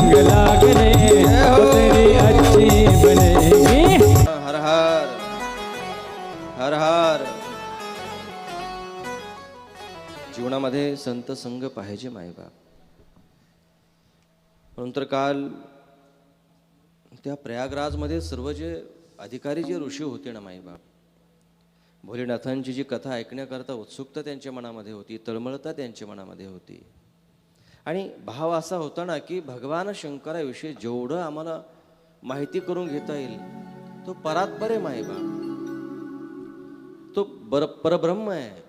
रंग तो तेरी अच्छी बनेगी। हर हर हर हर। जीवनामध्ये संत संग पाहिजे मायबाप. म्हणून तर काल त्या प्रयागराजमध्ये सर्व जे अधिकारी जे ऋषी होते ना माईबाप भोलेनाथांची जी कथा ऐकण्याकरता उत्सुकता त्यांच्या मनामध्ये होती तळमळता त्यांच्या मनामध्ये होती. आणि भाव असा होता ना की भगवान शंकराविषयी जेवढं आम्हाला माहिती करून घेता येईल तो परात्पर आहे माईबाप तो बर परब्रह्म आहे.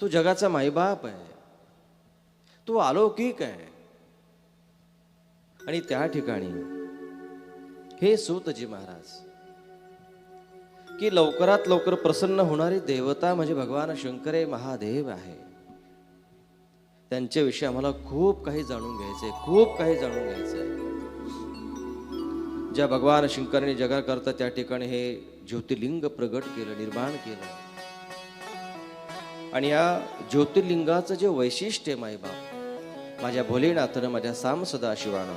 तो जगाचा माईबाप आहे. तो अलौकिक आहे. आणि त्या ठिकाणी हे सूतजी महाराज की लवकरात लवकर प्रसन्न होणारी देवता म्हणजे भगवान शंकर हे महादेव आहे. त्यांच्याविषयी आम्हाला खूप काही जाणून घ्यायचंय खूप काही जाणून घ्यायचंय. ज्या भगवान शंकराने जगाकरता त्या ठिकाणी हे ज्योतिर्लिंग प्रगट केलं निर्माण केलं. आणि या ज्योतिर्लिंगाचं जे वैशिष्ट्य आहे माईबाप माझ्या भोलेनाथनं माझ्या साम सदाशिवानं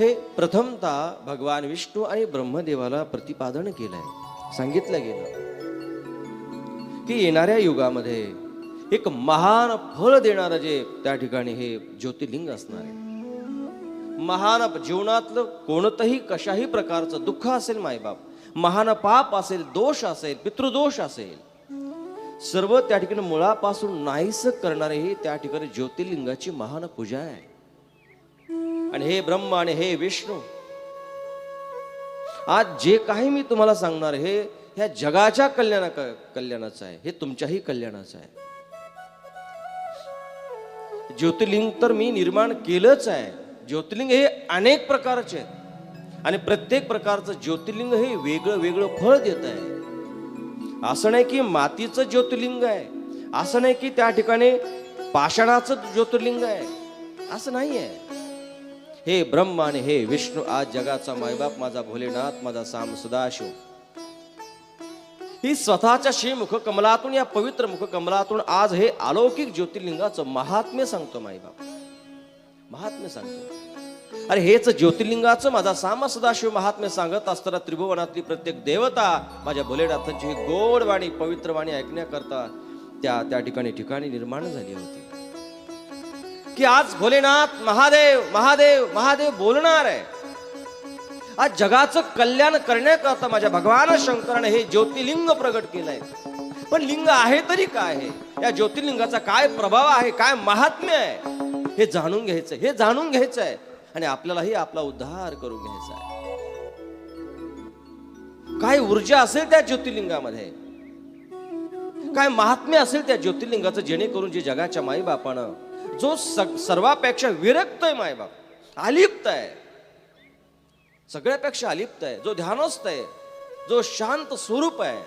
हे प्रथमतः भगवान विष्णू आणि ब्रह्मदेवाला प्रतिपादन केलंय सांगितलं गेलं. की येणाऱ्या युगामध्ये एक महान फळ देणारं जे त्या ठिकाणी हे ज्योतिर्लिंग असणार आहे. महान जीवनातलं कोणतंही कशाही प्रकारचं दुःख असेल मायबाप महान पाप असेल दोष असेल पितृदोष असेल सर्व त्या ठिकाणी मुळापासून नाहीस करणारे हे त्या ठिकाणी ज्योतिर्लिंगाची महान पूजा आहे. आणि हे ब्रह्म आणि हे विष्णू आज जे काही मी तुम्हाला सांगणार हे ह्या जगाच्या कल्याणा कल्याणाचं आहे हे तुमच्याही कल्याणाचं आहे. ज्योतिर्लिंग तर मी निर्माण केलंच आहे. ज्योतिर्लिंग हे अनेक प्रकारचे आहेत. आणि प्रत्येक प्रकारचं ज्योतिर्लिंग हे वेगळं वेगळं फळ देत आहे. असं नाही की मातीचं ज्योतिर्लिंग आहे. असं नाही की त्या ठिकाणी पाषाणाचं ज्योतिर्लिंग आहे. असं नाही आहे हे ब्रह्म आणि हे विष्णू आज जगाचा मायबाप माझा भोलेनाथ माझा साम सदाशिव. ही स्वतःच्या श्रीमुख कमलातून या पवित्र मुख कमलातून आज हे अलौकिक ज्योतिर्लिंगाचं महात्म्य सांगतो मायबाप महात्म्य सांगतो. अरे हेच ज्योतिर्लिंगाचं माझा सामा सदाशिव महात्म्य सांगत असताना त्रिभुवनातली प्रत्येक देवता माझ्या भोलेनाथांची ही गोड वाणी पवित्र वाणी ऐकण्याकरता त्या त्या ठिकाणी ठिकाणी निर्माण झाली होती. की आज भोलेनाथ महादेव महादेव महादेव बोलणार आहे. आज जगाचं कल्याण करण्याकरता माझ्या भगवान शंकराने हे ज्योतिर्लिंग प्रगट केलंय पण लिंग आहे तरी काय आहे? या ज्योतिर्लिंगाचा काय प्रभाव आहे? काय महात्म्य आहे? हे जाणून घ्यायचंय हे जाणून घ्यायचं आहे आणि आपल्यालाही आपला उद्धार करून घ्यायचा आहे. काय ऊर्जा असेल त्या ज्योतिर्लिंगामध्ये? काय महात्म्य असेल त्या ज्योतिर्लिंगाचं जेणेकरून जे जगाच्या माईबापानं जो सर्वापेक्षा विरक्त आहे मायबाप अलिप्त आहे सगळ्यापेक्षा अलिप्त आहे जो ध्यानस्थ आहे जो शांत स्वरूप आहे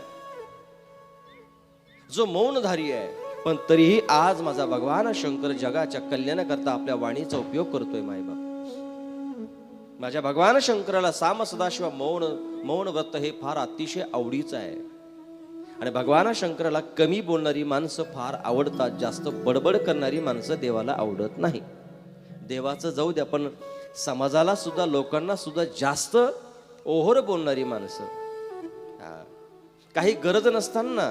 जो मौनधारी आहे पण तरीही आज माझा भगवान शंकर जगाच्या कल्याणाकरता आपल्या वाणीचा उपयोग करतोय मायबाप माझ्या भगवान शंकराला साम सदाशिव मौन मौन व्रत हे फार अतिशय आवडीचं आहे. आणि भगवान शंकराला कमी बोलणारी माणसं फार आवडतात जास्त बडबड करणारी माणसं देवाला आवडत नाही. देवाचं जाऊ द्या पण समाजाला सुद्धा लोकांना सुद्धा जास्त ओहोर बोलणारी माणसं. काही गरज नसताना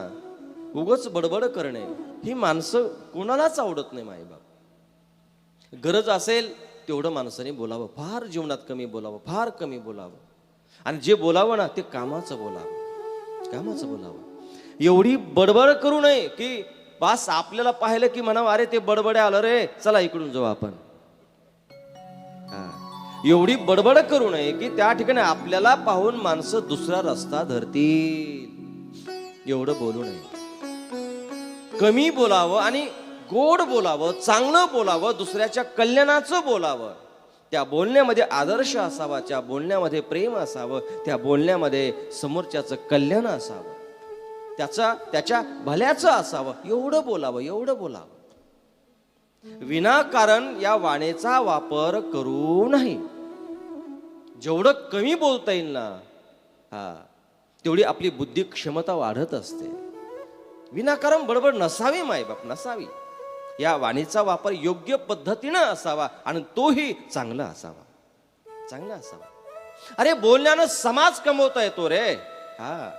उगच बडबड करणे ही माणसं कोणालाच आवडत नाही माईबाप गरज असेल तेवढं माणसाने बोलावं फार जीवनात कमी बोलावं फार कमी बोलावं. आणि जे बोलावं ना ते कामाचं बोलावं. कामाचं बोलावं. एवढी बडबड करू नये की बास आपल्याला पाहिलं की म्हणावं अरे ते बडबडे आलं रे चला इकडून जाऊ आपण. एवढी बडबड करू नये की त्या ठिकाणी आपल्याला पाहून माणसं दुसरा रस्ता धरतील. एवढं बोलू नये. कमी बोलावं आणि गोड बोलावं चांगलं बोलावं दुसऱ्याच्या कल्याणाचं बोलावं. त्या बोलण्यामध्ये आदर्श असावा त्या बोलण्यामध्ये प्रेम असावं त्या बोलण्यामध्ये समोरच्याचं कल्याण असावं. त्याचा त्याच्या भल्याचं असावं. एवढं बोलावं एवढं बोलावं. विनाकारण या वाणीचा वापर करू नाही जेवढं कमी बोलता येईल ना हा तेवढी आपली बुद्धी क्षमता वाढत असते. विनाकारण बडबड नसावी मायबाप नसावी. या वाणीचा वापर योग्य पद्धतीनं असावा आणि तोही चांगला असावा. चांगला असावा. अरे बोलण्यानं समाज कमवता येतो रे. हा.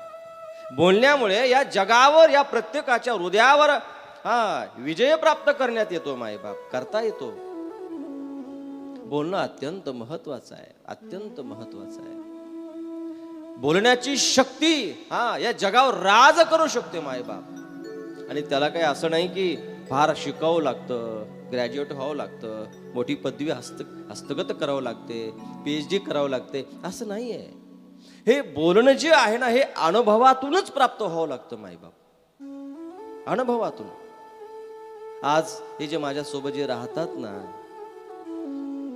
बोलण्यामुळे या जगावर या प्रत्येकाच्या हृदयावर हा विजय प्राप्त करण्यात येतो मायबाप करता येतो. बोलणं अत्यंत महत्वाचं आहे अत्यंत महत्वाचं आहे. बोलण्याची शक्ती हा या जगावर राज करू शकते मायबाप आणि त्याला काही असं नाही की फार शिकावं लागतं ग्रॅज्युएट व्हावं लागतं मोठी पदवी हस्त हस्तगत करावं लागते पी एच डी करावं लागते असं नाही आहे हे बोलणं जे आहे ना हे अनुभवातूनच प्राप्त व्हावं लागतं मायबाप अनुभवातून. आज हे जे माझ्यासोबत जे राहतात ना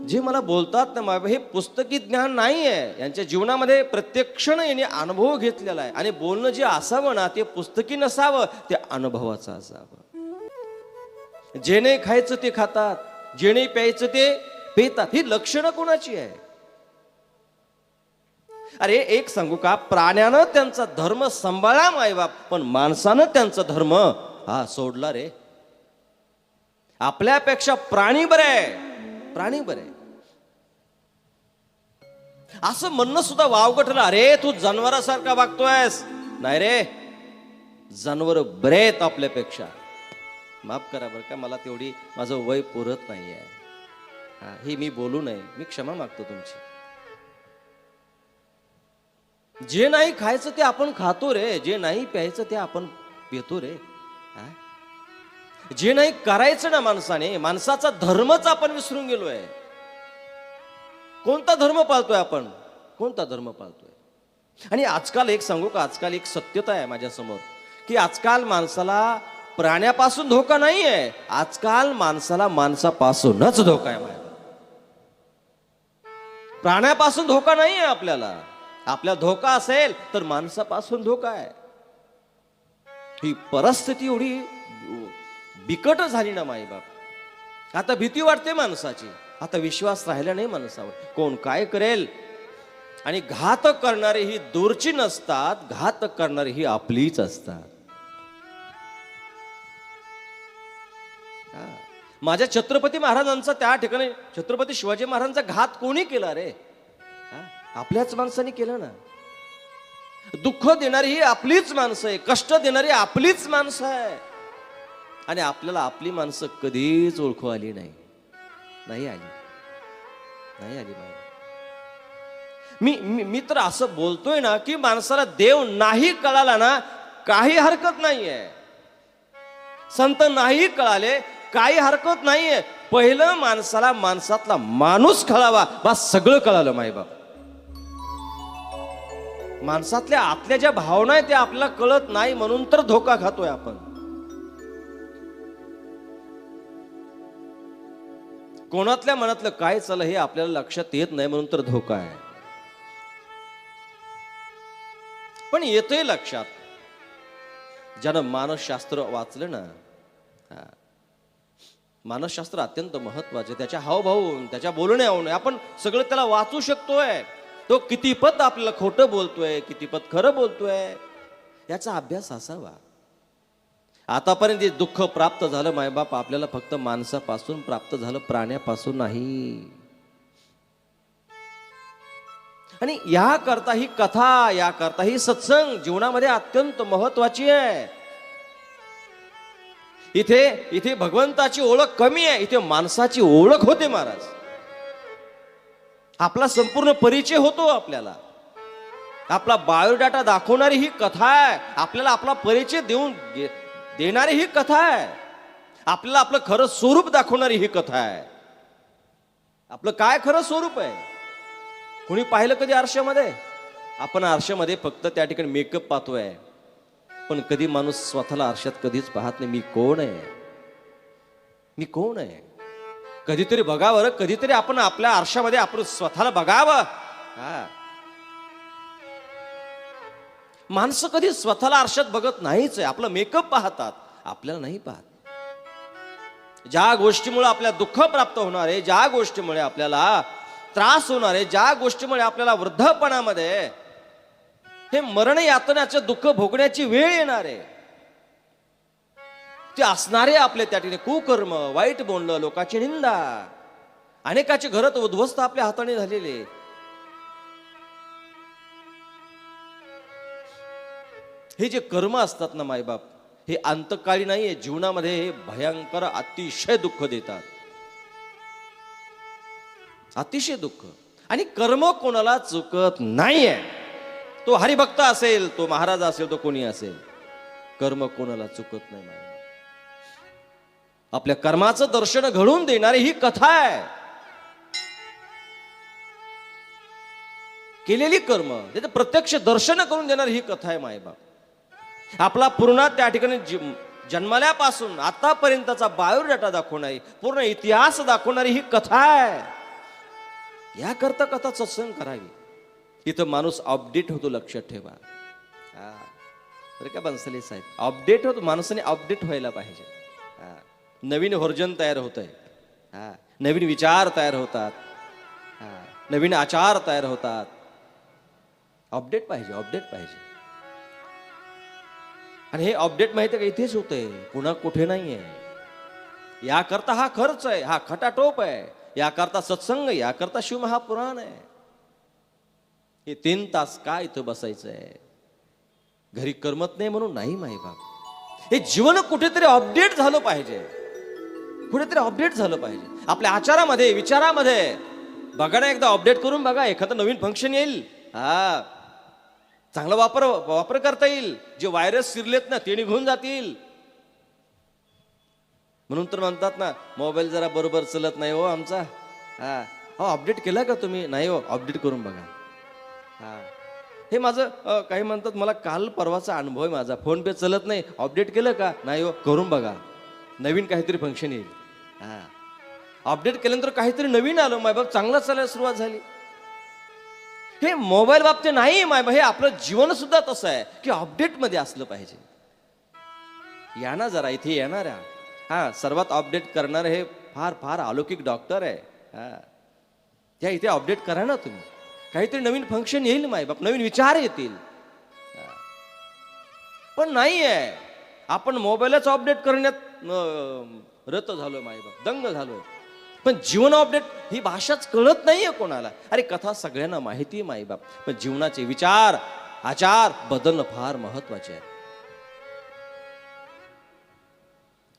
जे मला बोलतात ना मायबाप हे पुस्तकी ज्ञान नाही आहे यांच्या जीवनामध्ये प्रत्येक क्षण यांनी अनुभव घेतलेला आहे. आणि बोलणं जे असावं ना ते पुस्तकी नसावं ते अनुभवाचं असावं. जेणे खायचं ते खातात जेणे प्यायचं ते पितात. ही लक्षणं कोणाची आहे? अरे एक सांगू का? प्राण्यानं त्यांचा धर्म सांभाळला मायबाप. पण माणसानं त्यांचा धर्म हा सोडला रे. आपल्यापेक्षा प्राणी बरे आहे. प्राणी बरे असं म्हणणं सुद्धा वावगं ठरलं. अरे तू जनावरासारखा वागतोयस. नाही रे. जनावर बरे आहेत आपल्यापेक्षा. माफ करा बरं का मला तेवढी माझं वय पुरत नाही आहे हा हे मी बोलू नये. मी क्षमा मागतो तुमची. जे नाही खायचं ते आपण खातो रे. जे नाही प्यायचं ते आपण पितो रे. हा? जे नाही करायचं ना माणसाने माणसाचा धर्मच आपण विसरून गेलोय. कोणता धर्म पाळतोय आपण? कोणता धर्म पाळतोय? आणि आजकाल एक सांगू का? आजकाल एक सत्यता आहे माझ्यासमोर की आजकाल माणसाला प्राण्यापासून धोका नाही आहे आजकाल माणसाला माणसापासूनच धोका आहे माझ्या प्राण्यापासून धोका नाही आहे आपल्याला. आपल्या धोका असेल तर माणसापासून धोका आहे. ही परिस्थिती एवढी बिकट झाली ना माईबाप आता भीती वाटते माणसाची. आता विश्वास राहिला नाही माणसावर. कोण काय करेल? आणि घात करणारे ही दूरची नसतात घात करणारी ही आपलीच असतात. हा. माझ्या छत्रपती महाराजांचा त्या ठिकाणी छत्रपती शिवाजी महाराजांचा घात कोणी केला रे? आपल्याच माणसाने केलं ना. दुःख देणारी ही आपलीच माणसं आहे कष्ट देणारी आपलीच माणसं आहे. आणि आपल्याला आपली माणसं कधीच ओळखू आली नाही. नाही आली. नाही आली माहिती. मी मी मी तर असं बोलतोय ना की माणसाला देव नाही कळाला ना काही हरकत नाहीये. संत नाही कळाले काही हरकत नाहीये. पहिलं माणसाला माणसातला माणूस कळावा बा सगळं कळालं माईबाप माणसातल्या आतल्या ज्या भावना आहेत त्या आपल्याला कळत नाही म्हणून तर धोका खातोय आपण. कोणातल्या मनातलं काय चाललं हे आपल्याला लक्षात येत नाही म्हणून तर धोका आहे. पण येतंय लक्षात. ज्यानं मानसशास्त्र वाचलं ना मानसशास्त्र अत्यंत महत्त्वाचे त्याच्या हावभाव त्याच्या बोलण्याहून आपण सगळं त्याला वाचू शकतोय. तो कितीपत आपल्याला खोटं बोलतोय कितीपत खरं बोलतोय याचा अभ्यास असावा. आतापर्यंत जे दुःख प्राप्त झालं मायबाप आपल्याला फक्त माणसापासून प्राप्त झालं प्राण्यापासून नाही. आणि या करता ही कथा या करता ही सत्संग जीवनामध्ये अत्यंत महत्वाची आहे. इथे इथे भगवंताची ओळख कमी आहे. इथे माणसाची ओळख होते महाराज. आपला संपूर्ण परिचय होतो आपल्याला. आपला बायोडाटा दाखवणारी ही कथा आहे. आपल्याला आपला परिचय देऊन देणारी ही कथा आहे. आपल्याला आपलं खरं स्वरूप दाखवणारी ही कथा आहे. आपलं काय खरं स्वरूप आहे? कुणी पाहिलं कधी आरशामध्ये? आपण आरशामध्ये फक्त त्या ठिकाणी मेकअप पाहतोय. पण कधी माणूस स्वतःला आरशात कधीच पाहत नाही. मी कोण आहे? मी कोण आहे? कधीतरी बघावं कधीतरी आपण आपल्या आरशामध्ये आपण स्वतःला बघावं. हा. माणसं कधी स्वतःला आरशात बघत नाहीच आहे. आपलं मेकअप पाहतात. आपल्याला नाही पाहत. ज्या गोष्टीमुळे आपल्याला दुःख प्राप्त होणार आहे ज्या गोष्टीमुळे आपल्याला त्रास होणार आहे ज्या गोष्टीमुळे आपल्याला वृद्धपणामध्ये हे मरण यातनाचे दुःख भोगण्याची वेळ येणार आहे. ते असणारे आपले त्या ठिकाणी कुकर्म वाईट बोलणं लोकांची निंदा. अनेकाचे घरत उद्ध्वस्त आपल्या हाताने झालेले हे जे कर्म असतात ना मायबाप हे अंतकाळी नाहीये जीवनामध्ये हे भयंकर अतिशय दुःख देतात. अतिशय दुःख. आणि कर्म कोणाला चुकत नाहीये. तो हरिभक्त असेल तो महाराज असेल तो कोणी असेल. कर्म कोणाला चुकत नाही मायबाप. आपल्या कर्माचं दर्शन घडवून देणारी ही कथा आहे. केलेली कर्म त्याचं प्रत्यक्ष दर्शन करून देणारी ही कथा आहे मायबाप. आपला पूर्ण त्या ठिकाणी जि- जन्मल्यापासून आतापर्यंतचा बायोडाटा दाखवणारी पूर्ण इतिहास दाखवणारी ही कथा आहे. याकरता कथा सत्संग करावी. इथं माणूस अपडेट होतो लक्षात ठेवा. हा. बरं का बन्सले साहेब? अपडेट होतो माणसाने अपडेट व्हायला पाहिजे. हा. नवीन व्हर्जन तयार होत आहे हा. नवीन विचार तयार होतात. हा. नवीन आचार तयार होतात. अपडेट पाहिजे अपडेट पाहिजे. आणि हे अपडेट माहिती आहे का इथेच होतंय. पुन्हा कुठे नाही आहे याकरता हा खर्च आहे हा खटाटोप आहे. याकरता सत्संग आहे, याकरता शिवमहापुराण आहे. हे तीन तास का इथं बसायचं आहे घरी करमत नाही म्हणून नाही माही बाप. हे जीवन कुठेतरी अपडेट झालं पाहिजे. कुठेतरी अपडेट झालं पाहिजे. आपल्या आचारामध्ये विचारामध्ये. बघा ना एकदा अपडेट करून बघा एखादं नवीन फंक्शन येईल. हा. चांगला वापर वापर करता येईल. जे व्हायरस शिरलेत ना ते निघून जातील. म्हणून तर म्हणतात ना मोबाईल जरा बरोबर चलत नाही हो आमचा. हा. हो अपडेट केला का तुम्ही? नाही हो अपडेट करून बघा. हा. हे माझं काही म्हणतात मला काल परवाचा अनुभव आहे माझा. फोन पे चलत नाही. अपडेट केलं का? नाही हो करून बघा. नवीन काहीतरी फंक्शन येईल. हा. अपडेट केल्यानंतर काहीतरी नवीन आलं. माय बघ चांगलं चालायला सुरुवात झाली. हे मोबाईल बाबतीत नाही माय हे आपलं जीवन सुद्धा तसं आहे की अपडेटमध्ये असलं पाहिजे. या ना जरा इथे येणाऱ्या हा सर्वात अपडेट करणारे हे फार फार अलौकिक डॉक्टर आहे. हा. त्या इथे अपडेट करा ना तुम्ही. काहीतरी नवीन फंक्शन येईल माय बाप नवीन विचार येतील. पण नाही आहे. आपण मोबाईलच अपडेट करण्यात रत झालोय माय बाप दंग झालोय. पण जीवन अपडेट ही भाषाच कळत नाहीये कोणाला. अरे कथा सगळ्यांना माहिती आहे माई बाप पण जीवनाचे विचार आचार बदलणं फार महत्त्वाचे आहे.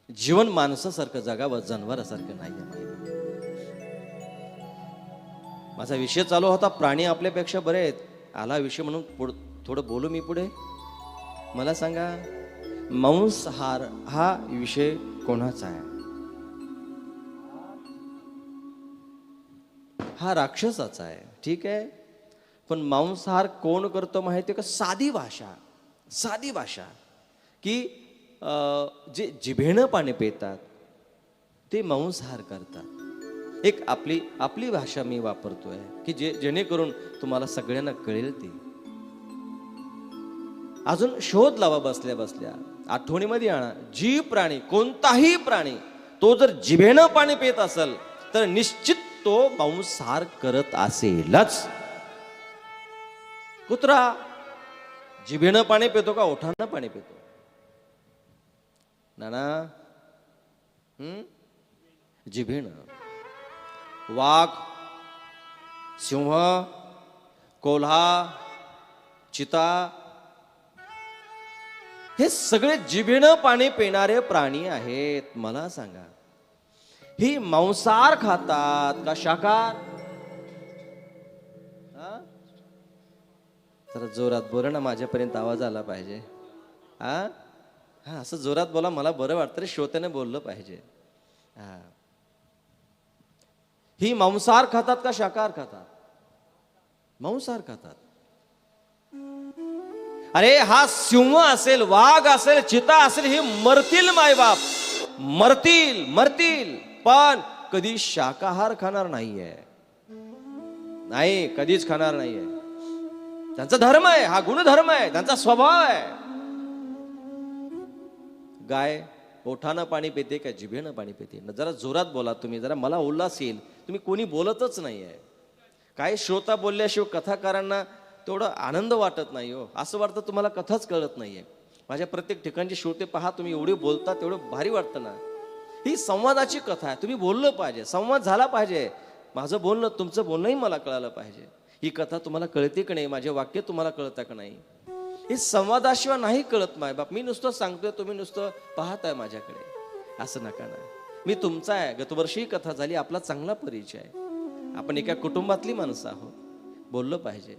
जीवन माणसासारखं जगावं जनावरासारखं नाही माझा विषय चालू होता प्राणी आपल्यापेक्षा बरे आहेत. आला विषय म्हणून थोडं बोलू मी पुढे? मला सांगा मांसाहार हा विषय कोणाचा आहे? हा राक्षसाचा आहे ठीक आहे? पण मांसाहार कोण करतो माहिती का? साधी भाषा साधी भाषा. की जे जिभेनं पाणी पितात ते मांसाहार करतात. एक आपली आपली भाषा मी वापरतोय की जे जेणेकरून तुम्हाला सगळ्यांना कळेल ती. अजून शोध लावा बसल्या बसल्या. आठवणीमध्ये आणा जी प्राणी कोणताही प्राणी तो जर जिभेनं पाणी पित असेल तर निश्चित तो मांसाहार करत असेलच. कुत्रा जिभेनं पाणी पितो का ओठानं पाणी पितो? नाना हम्म जिभेनं. वाघ सिंह कोल्हा चिता हे सगळे जिभेनं पाणी पिणारे प्राणी आहेत. मला सांगा ही मांसाहार खातात का शाकार तर जरा जोरात बोला ना माझ्यापर्यंत आवाज आला पाहिजे. हा? हा असं जोरात बोला मला बरं वाटतं रे श्रोत्याने बोललं पाहिजे. हा. ही मांसाहार खातात का शाकार खातात? मांसाहार खातात. अरे हा सिंह असेल वाघ असेल चिता असेल हे मरतील मायबाप. मरतील मरतील. पण कधी शाकाहार खाणार नाहीये. नाही कधीच खाणार नाहीये. त्यांचा धर्म आहे हा गुणधर्म आहे त्यांचा स्वभाव आहे. गाय ओठानं पाणी पिते का जिभेनं पाणी पिते? जरा जोरात बोला तुम्ही जरा मला उल्हास येईल. तुम्ही कोणी बोलतच नाही आहे काही श्रोता बोलल्याशिवाय कथाकारांना तेवढं आनंद वाटत नाही हो. असं वाटतं तुम्हाला कथाच कळत नाही आहे माझ्या प्रत्येक ठिकाणचे श्रोते पहा तुम्ही एवढे बोलता तेवढं भारी वाटतं ना. ही संवादाची कथा आहे. तुम्ही बोललं पाहिजे. संवाद झाला पाहिजे. माझं बोलणं तुमचं बोलणंही मला कळालं पाहिजे. ही कथा तुम्हाला कळते का नाही? माझे वाक्य तुम्हाला कळतं का नाही? हे संवादाशिवाय नाही कळत माय बाप. मी नुसतं सांगतोय तुम्ही नुसतं पाहताय माझ्याकडे. असं नका ना. मी तुमचा आहे. गतवर्षी कथा झाली. आपला चांगला परिचय आहे. आपण एका कुटुंबातली माणसं आहोत. बोललं पाहिजे.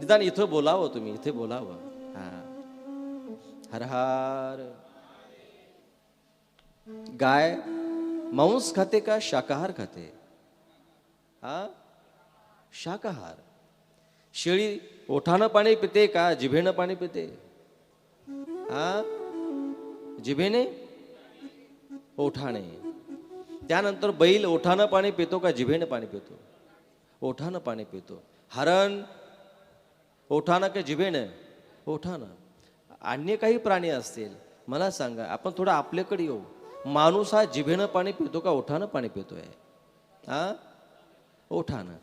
निदान इथं बोलावं तुम्ही. इथे बोलावं. हा. हर हर गाय मांस खाते का शाकाहार खाते? हा? शाकाहार. शेळी ओठानं पाणी पिते का जिभेनं पाणी पिते? हा? जिभेने? ओठाने. त्यानंतर बैल ओठानं पाणी पितो का जिभेनं पाणी पितो? ओठानं पाणी पितो. हरण ओठानं का जिभेनं? ओठानं. अन्य काही प्राणी असतील मला सांगा आपण थोडं आपल्याकडे येऊ. माणूस हा जिभेनं पाणी पितो का ओठानं पाणी पितोय? हा? ओठानं.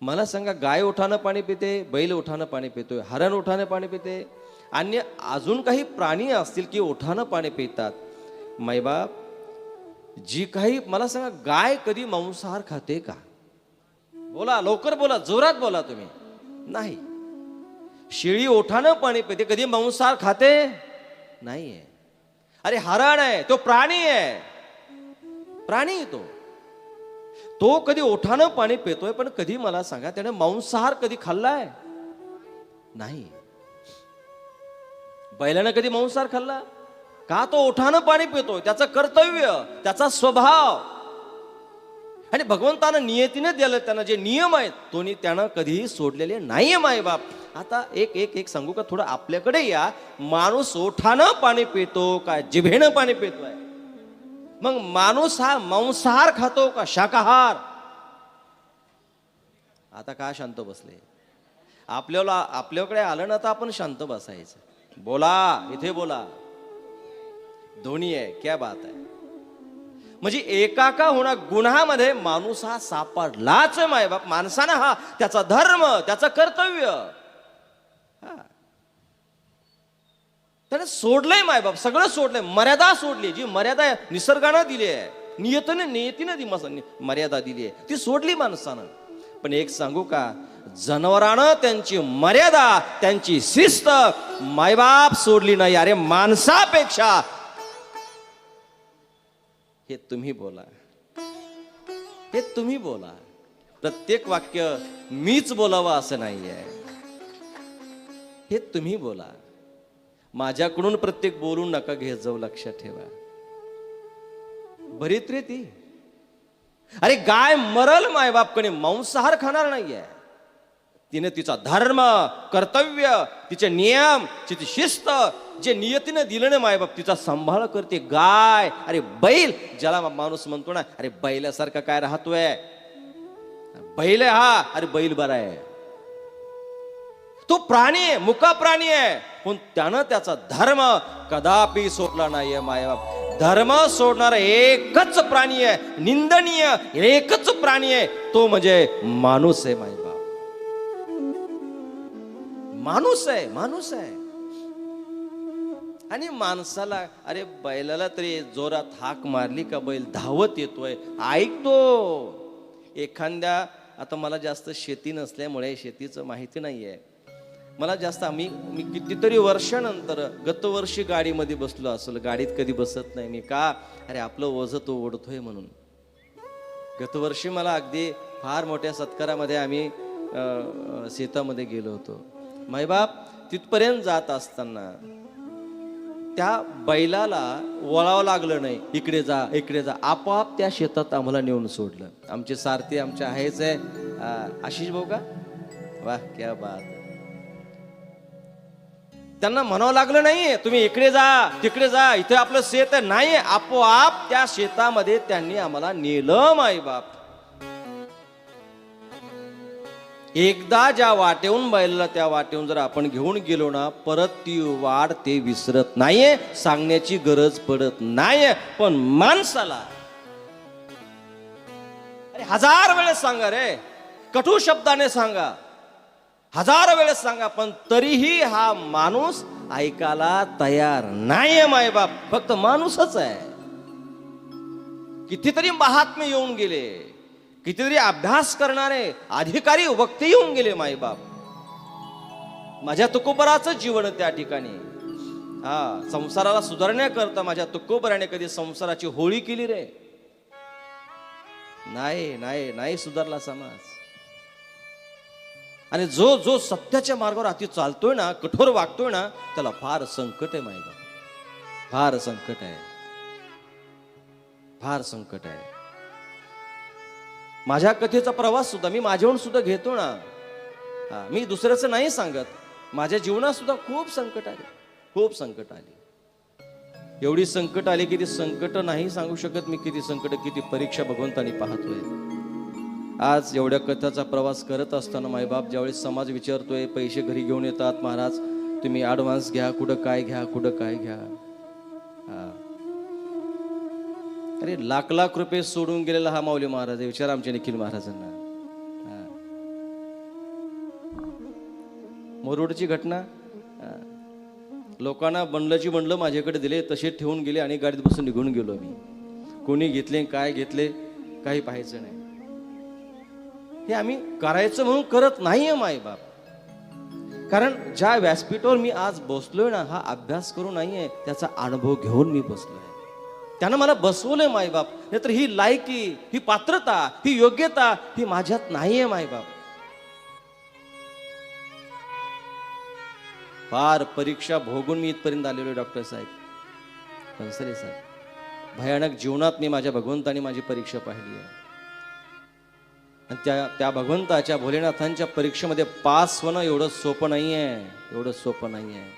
मला सांगा गाय ओठानं पाणी पिते बैल ओठानं पाणी पितोय हरण ओठानं पाणी पिते अन्य अजून काही प्राणी असतील की ओठानं पाणी पितात? मैबाप जी काही मला सांगा गाय कधी मांसाहार खाते का? बोला लवकर बोला जोरात बोला तुम्ही. नाही. शेळी ओठानं पाणी पिते कधी मांसाहार खाते? नाहीये. अरे हरण आहे तो प्राणी आहे. प्राणी आहे तो. तो कधी ओठानं पाणी पितोय पण कधी मला सांगा त्याने मांसाहार कधी खाल्लाय? नाही. बैलानं कधी मांसाहार खाल्ला? का तो ओठानं पाणी पितोय? त्याचं कर्तव्य त्याचा स्वभाव. आणि भगवंतानं नियतीनं दिलं त्यांना जे नियम आहेत तो त्यानं कधीही सोडलेले नाहीये मायबाप. आता एक एक एक सांगू का? थोडं आपल्याकडे या. माणूस ओठानं पाणी पितो का जिभेनं पाणी पितोय? मग माणूस हा मांसाहार खातो का शाकाहार? आता का शांत बसले? आपल्याला आपल्याकडे आलं ना तर आपण शांत बसायचं. बोला इथे बोला. दोन्ही आहे क्या बात आहे. म्हणजे एका का होणार गुन्हामध्ये माणूस हा सापडलाच माय मायबाप. माणसानं हा त्याचा धर्म त्याचं कर्तव्य हा त्याने सोडलंय मायबाप सगळं सोडलंय. मर्यादा सोडली जी मर्यादा निसर्गानं दिली आहे. नियतीने नियतीनं ती मस- मर्यादा दिली आहे. ती सोडली माणसानं. पण एक सांगू का? जनावरानं त्यांची मर्यादा त्यांची शिस्त मायबाप सोडली नाही. अरे माणसापेक्षा. हे तुम्ही बोला. हे तुम्ही बोला. प्रत्येक वाक्य मीच बोलावं असं नाहीये. हे तुम्ही बोला. माझ्याकडून प्रत्येक बोलून नका घेत जाऊ लक्षात ठेवा. बरीत रे ती. अरे गाय मरल मायबापकडे मांसाहार खाणार नाहीये. तिने तिचा धर्म कर्तव्य तिचे नियम तिची शिस्त जे नियतीनं दिलं ना मायबाप तिचा सांभाळ करते. गाय अरे बैल ज्याला माणूस म्हणतो ना अरे बैलासारखा काय राहतोय? बैल हा अरे बैल बरा आहे. तो प्राणी आहे मुका प्राणी आहे. पण त्यानं त्याचा धर्म कदापि सोडला नाहीये मायबाप धर्म सोडणारा एकच प्राणी आहे निंदनीय एकच प्राणी आहे तो म्हणजे माणूस आहे मायबाप माणूस आहे माणूस आहे. आणि माणसाला अरे बैलाला तरी जोरात हाक मारली का बैल धावत येतोय ऐकतो. एखाद्या आता मला जास्त शेती नसल्यामुळे शेतीचं माहिती नाहीये. मला जास्त आम्ही मी कितीतरी वर्षानंतर गतवर्षी गाडीमध्ये बसलो असेल. गाडीत कधी बसत नाही मी. का? अरे आपलं वज तो ओढतोय म्हणून. गतवर्षी मला अगदी फार मोठ्या सत्कारामध्ये आम्ही शेतामध्ये गेलो होतो. मायबाप तिथपर्यंत जात असताना त्या बैलाला वळावं लागलं नाही. इकडे जा इकडे जा. आपोआप त्या शेतात आम्हाला नेऊन सोडलं. आमचे सारथी आमचे आहेच आहे. आशिष भाऊ का? वा क्या बात आहे. त्यांना म्हणावं लागलं नाहीये तुम्ही इकडे जा तिकडे जा इथे आपलं शेत नाही आपोआप त्या शेतामध्ये त्यांनी आम्हाला नेलं माई बाप. एकदा ज्या वाटेहून बैलाला त्या वाटेहून जर आपण घेऊन गेलो ना परत ती वाढ ते विसरत नाहीये सांगण्याची गरज पडत नाहीये पण माणसाला. अरे हजार वेळेस सांगा रे कटू शब्दाने सांगा. हजार वेळेस सांगा पण तरीही हा माणूस ऐकायला तयार नाहीये मायबाप फक्त माणूसच आहे. कितीतरी महात्मे येऊन गेले. कितीतरी अभ्यास करणारे अधिकारी वक्ते येऊन गेले मायबाप माझ्या तुकोबराचं जीवन त्या ठिकाणी. हा संसाराला सुधारण्याकरता माझ्या तुकोबराने कधी संसाराची होळी केली रे? नाही नाही नाही सुधारला समाज. आणि जो जो सत्याच्या मार्गावर अति चालतोय ना कठोर वागतोय ना त्याला फार संकट आहे मायबा फार संकट आहे. फार संकट आहे. माझ्या कथेचा प्रवास सुद्धा मी माझ्याहून सुद्धा घेतो ना. हा मी दुसऱ्याचं नाही सांगत. माझ्या जीवनात सुद्धा खूप संकट आले. खूप संकट आली. एवढी संकट आली की ती संकट नाही सांगू शकत मी किती संकट किती परीक्षा भगवंतानी पाहतोय. आज एवढ्या कथाचा प्रवास करत असताना मायबाप ज्यावेळेस समाज विचारतोय पैसे घरी घेऊन येतात महाराज तुम्ही ॲडव्हान्स घ्या कुठं काय घ्या कुठं काय घ्या. अरे लाख लाख रुपये सोडून गेलेला हा माऊली महाराज आहे विचार आमच्या निखिल महाराजांना. हा. मुरुडची घटना? लोकांना बनलंची म्हणलं माझ्याकडे दिले तसे ठेवून गेले आणि गाडीत बसून निघून गेलो मी. कोणी घेतले काय घेतले काही पाहायचं नाही. हे आम्ही करायचं म्हणून करत नाहीये मायबाप. कारण ज्या व्यासपीठावर मी आज बसलोय ना हा अभ्यास करू नाहीये त्याचा अनुभव घेऊन मी बसलोय. त्यानं मला बसवलंय मायबाप. नाहीतर ही लायकी ही पात्रता ही योग्यता ही माझ्यात नाहीये मायबाप. फार परीक्षा भोगून मी इथपर्यंत आलेलो आहे डॉक्टर साहेब. कंसले साहेब. भयानक जीवनात मी माझ्या भगवंताने माझी परीक्षा पाहिली आहे. आणि त्या त्या भगवंताच्या भोलेनाथांच्या परीक्षेमध्ये पास होणं एवढं सोपं नाही आहे एवढं सोपं नाही आहे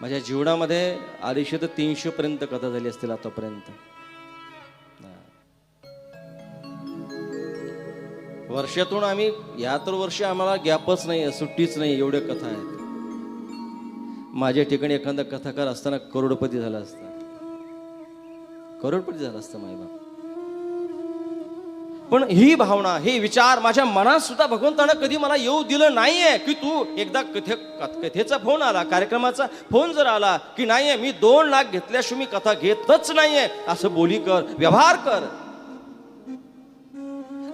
माझ्या जीवनामध्ये अडीचशे ते तीनशे पर्यंत कथा झाली असतील आतापर्यंत. वर्षातून आम्ही या तर वर्ष आम्हाला गॅपच नाही आहे सुट्टीच नाही एवढ्या कथा आहेत. माझ्या ठिकाणी एखादा कथाकार असताना करोडपती झाला असता. करोडपती झाला असता मायबाप. पण ही भावना हे विचार माझ्या मनात सुद्धा भगवंतानं कधी मला येऊ दिलं नाहीये की तू एकदा कथे कथेचा फोन आला कार्यक्रमाचा फोन जर आला की नाहीये मी दोन लाख घेतल्याशिवाय मी कथा घेतच नाहीये असं बोली कर व्यवहार कर.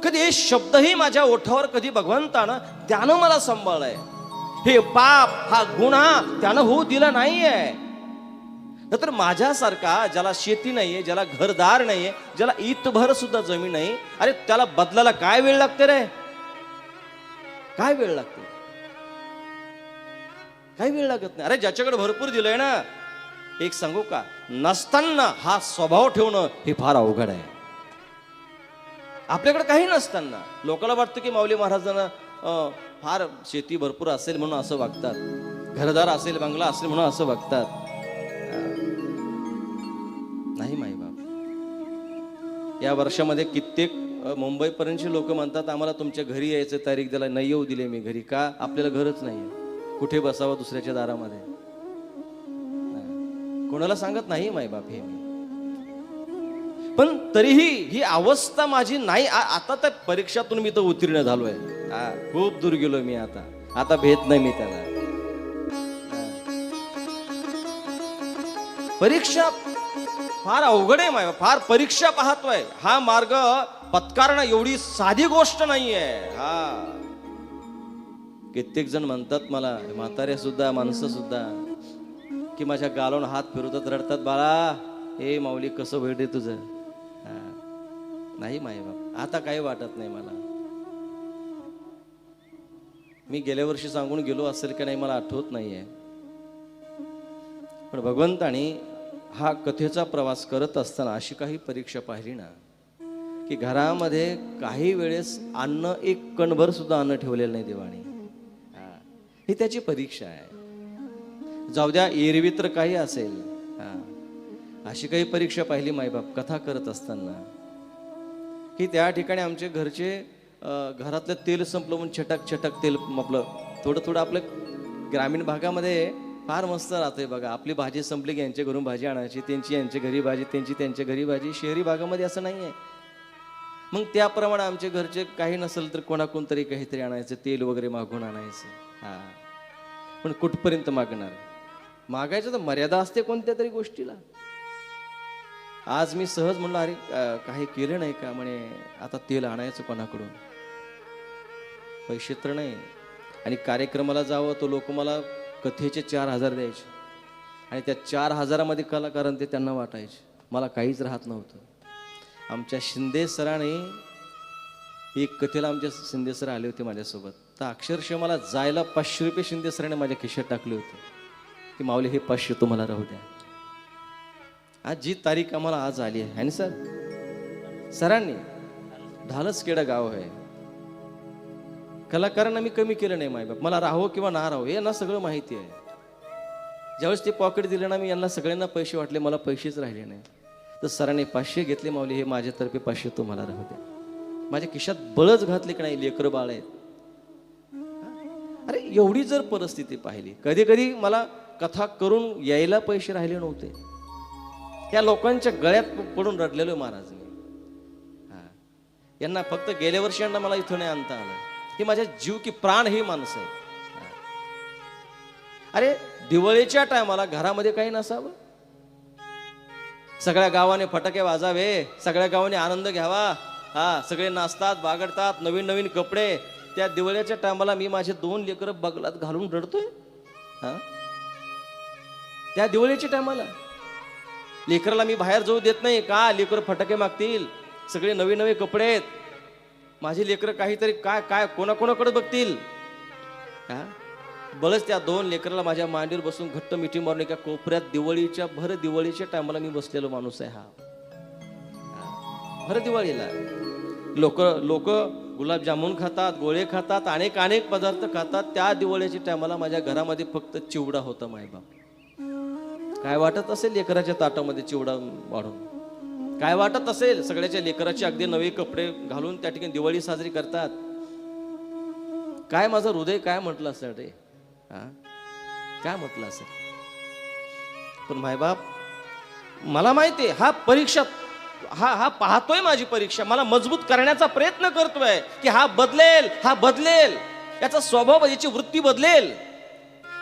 कधी हे शब्दही माझ्या ओठावर कधी भगवंतानं त्यानं मला सांभाळलंय. हे पाप हा गुन्हा त्यानं होऊ दिला नाहीये. तर माझ्यासारखा ज्याला शेती नाहीये ज्याला घरदार नाहीये ज्याला इतभर सुद्धा जमीन नाही अरे त्याला बदलायला काय वेळ लागते रे? काय वेळ लागते? काय वेळ लागत नाही. अरे ज्याच्याकडे भरपूर दिलंय ना एक सांगू का? नसताना हा स्वभाव ठेवणं हे फार अवघड आहे. आपल्याकडे काही नसताना. लोकांना वाटतं की माऊली महाराजांना फार शेती भरपूर असेल म्हणून असं वागतात. घरदार असेल बंगला असेल म्हणून असं वागतात. या वर्षामध्ये कित्येक मुंबईपर्यंतची मुंबईपर्यंतचे लोक म्हणतात आम्हाला तुमच्या घरी यायचं तारीख दिला नाही येऊ दिले मी घरी. का? आपल्याला घरच नाही कुठे बसावं दुसऱ्याच्या दारामध्ये? कोणाला सांगत नाही माय बाप हे मी. पण तरीही ही अवस्था माझी नाही. आता त्या परीक्षातून मी तर उत्तीर्ण झालोय. खूप दूर गेलो मी आता. आता भेट नाही मी त्याला. परीक्षा फार अवघड आहे माय फार परीक्षा पाहतोय. हा मार्ग पत्कारणं एवढी साधी गोष्ट नाहीये. हा. कित्येक जण म्हणतात मला म्हातारे सुद्धा माणसं सुद्धा की माझ्या गालावून हात फिरवतात रडतात. बाळा हे माऊली कसं होईल रे तुझं? हा. नाही माई बाप आता काही वाटत नाही मला. मी गेल्या वर्षी सांगून गेलो असेल की नाही मला आठवत नाहीये. पण भगवंतानी हा कथेचा प्रवास करत असताना अशी काही परीक्षा पाहिली ना की घरामध्ये काही वेळेस अन्न एक कणभर सुद्धा अन्न ठेवलेलं नाही देवाने. ही. त्याची परीक्षा आहे. जाऊ द्या एरवी तर काही असेल. अशी काही परीक्षा पाहिली माईबाप कथा करत असताना की त्या ठिकाणी आमचे घरचे घरातलं तेल संपलं म्हणून छटक छटक तेल आपलं थोडं थोडं आपलं ग्रामीण भागामध्ये फार मस्त राहतोय बघा. आपली भाजी संपली की यांच्या घरून भाजी आणायची त्यांची यांच्या घरी भाजी त्यांची त्यांच्या घरी भाजी. शहरी भागामध्ये असं नाही आहे मग त्याप्रमाणे आमचे घरचे काही नसेल तर कोणाकोण तरी काहीतरी आणायचं तेल वगैरे मागून आणायचं. हा. पण कुठपर्यंत मागणार? मागायचं तर मर्यादा असते कोणत्या तरी गोष्टीला. आज मी सहज म्हणलं अरे काही केलं नाही का? म्हणे आता तेल आणायचं कोणाकडून? पैसे तर नाही. आणि कार्यक्रमाला जावं तो लोक मला कथेचे चार हजार द्यायचे. आणि त्या चार हजारामध्ये कलाकारां ते त्यांना वाटायचे. मला काहीच राहत नव्हतं. आमच्या शिंदे सराने एक कथेला आमच्या शिंदे सर आले होते माझ्यासोबत. तर अक्षरशः मला जायला पाचशे रुपये शिंदे सराने माझ्या खिशात टाकले होते. की माऊली हे पाचशे तुम्हाला राहू द्या. आज जी तारीख आम्हाला आज आली आहे. आणि सर सरांनी ढालच केडं गाव आहे. कलाकारांना मी कमी केलं नाही मायबाप. मला राहो किंवा ना राहो हे यांना सगळं माहिती आहे. ज्यावेळेस ते पॉकेट दिलं ना मी यांना सगळ्यांना पैसे वाटले मला पैसेच राहिले नाही. तर सरांनी पाचशे घेतले माऊली हे माझ्यातर्फे पाचशे तुम्हाला राहू द्या. माझ्या खिशात बळच घातले की नाही लेकर बाळ आहेत. अरे एवढी जर परिस्थिती पाहिली कधी कधी मला कथा करून यायला पैसे राहिले नव्हते. या लोकांच्या गळ्यात पडून रडलेलो महाराज मी. हा. यांना फक्त गेल्या वर्षी यांना मला इथं नाही आणता आलं. ही माझ्या जीव की प्राण ही माणसं आहे अरे दिवाळीच्या टायमाला घरामध्ये काही नसावं? सगळ्या गावाने फटाके वाजावे सगळ्या गावाने आनंद घ्यावा. हा सगळे नाचतात बागडतात नवीन नवीन कपडे. त्या दिवाळीच्या टायमाला मी माझे दोन लेकरं बगलात घालून रडतोय? हा? त्या दिवाळीच्या टायमाला? लेकराला मी बाहेर जाऊ देत नाही का? लेकर फटाके मागतील. सगळे नवे नवे कपडे आहेत. माझी लेकरं काहीतरी काय काय कोणाकोणाकडे बघतील? हा? बळच त्या दोन लेकराला माझ्या मांडीवर बसून घट्ट मिठी मारून एका कोपऱ्यात दिवाळीच्या भर दिवाळीच्या टायमाला मी बसलेलो माणूस आहे हा. भर दिवाळीला. लोक लोक गुलाबजामुन खातात गोळे खातात अनेक अनेक पदार्थ खातात. त्या दिवाळीच्या टायमाला माझ्या घरामध्ये फक्त चिवडा होता मायबाप. काय वाटत असेल लेकराच्या ताटामध्ये चिवडा वाढून? काय वाटत असेल? सगळ्याच्या लेकराचे अगदी नवे कपडे घालून त्या ठिकाणी दिवाळी साजरी करतात. काय माझं हृदय काय म्हटलं असेल रे? हा? काय म्हटलं असेल? पण मायबाप मला माहिती आहे हा परीक्षा हा हा पाहतोय माझी परीक्षा. मला मजबूत करण्याचा प्रयत्न करतोय की हा बदलेल हा बदलेल. याचा स्वभाव याची वृत्ती बदलेल.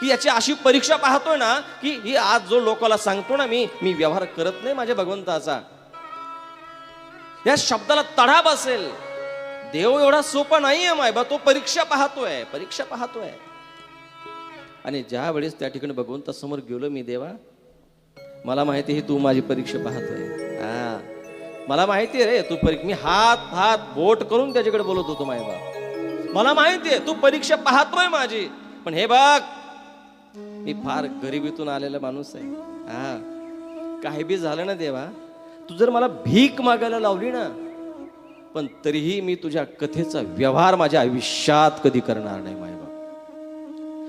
की याची अशी परीक्षा पाहतोय ना की ही आज जो लोकाला सांगतो ना मी मी व्यवहार करत नाही माझ्या भगवंताचा. या शब्दाला तडा बसेल देव एवढा सोपा नाहीये मायबा तो परीक्षा पाहतोय परीक्षा पाहतोय. आणि ज्या वेळेस त्या ठिकाणी भगवंतासमोर गेलो मी देवा मला माहिती आहे तू माझी परीक्षा पाहतोय. हा. मला माहिती आहे रे तू परीक्षा मी हात हात बोट करून त्याच्याकडे बोलत होतो मायबा मला माहिती आहे तू परीक्षा पाहतोय माझी. पण हे बघ मी फार गरिबीतून आलेला माणूस आहे. हा. काही बी झालं ना देवा तू जर मला भीक मागायला लावली ना पण तरीही मी तुझ्या कथेचा व्यवहार माझ्या आयुष्यात कधी करणार नाही मायबा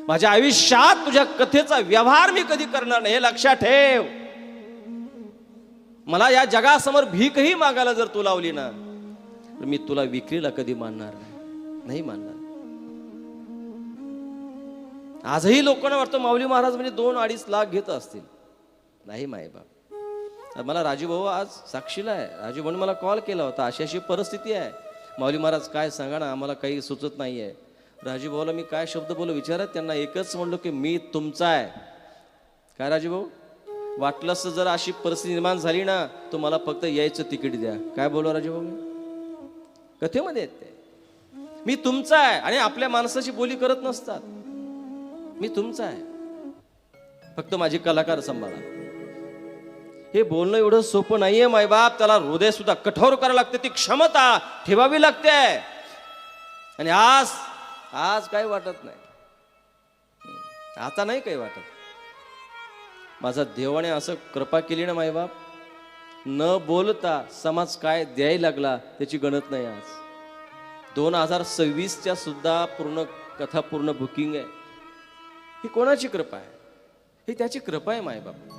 माझ्या आयुष्यात तुझ्या कथेचा व्यवहार मी कधी करणार नाही हे लक्षात ठेव. मला या जगासमोर भीकही मागायला जर तू लावली ना तर मी तुला विक्रीला कधी मानणार नाही? नाही मानणार. आजही लोकांना वाटतं माऊली महाराज म्हणजे दोन अडीच लाख घेत असतील. नाही मायबाप तर मला राजू भाऊ आज साक्षीला आहे. राजू भाऊने मला कॉल केला होता. अशी अशी परिस्थिती आहे. माऊली महाराज काय सांगा ना आम्हाला काही सुचत नाही आहे राजू भाऊला मी काय शब्द बोलू विचारत त्यांना एकच म्हणलो की मी तुमचा आहे. काय राजू भाऊ? वाटलं जर अशी परिस्थिती निर्माण झाली ना तर मला फक्त यायचं तिकीट द्या. काय बोलू राजू भाऊ? मी कथेमध्ये आहेत ते. मी तुमचा आहे. आणि आपल्या माणसाची बोली करत नसतात. मी तुमचा आहे. फक्त माझी कलाकार सांभाळा. हे बोलणं एवढं सोपं नाहीये मायबाप. त्याला हृदय सुद्धा कठोर करावं लागते ती क्षमता ठेवावी लागते. आणि आज आज काही वाटत नाही. आता नाही काही वाटत. माझा देवाने असं कृपा केली ना मायबाप. न बोलता समाज काय द्यायला लागला त्याची गणत नाही आज. दोन हजार सव्वीसच्या सुद्धा पूर्ण कथा पूर्ण बुकिंग आहे. ही कोणाची कृपा आहे? ही त्याची कृपा आहे मायबाप.